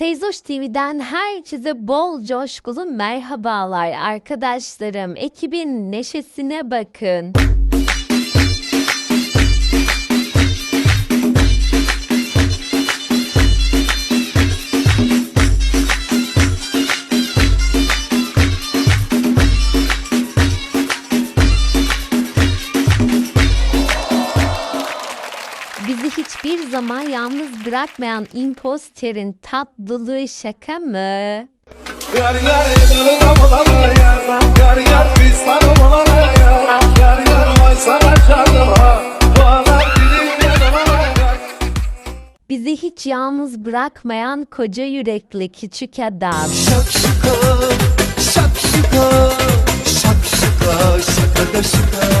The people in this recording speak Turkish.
Teyzoş TV'den herkese bol coşkulu merhabalar arkadaşlarım. Ekibin neşesine bakın. Bizi hiçbir zaman yalnız bırakmayan imposterin tatlılığı şaka mı? Yar yar yanına bulana yar Yar yar biz sana bulana yar Yar yar vay sana çardıma Dualar dilim yanıma yar Bizi hiç yalnız bırakmayan koca yürekli küçük adam. Şakşuka, şakşuka, şakşuka, şakada şuka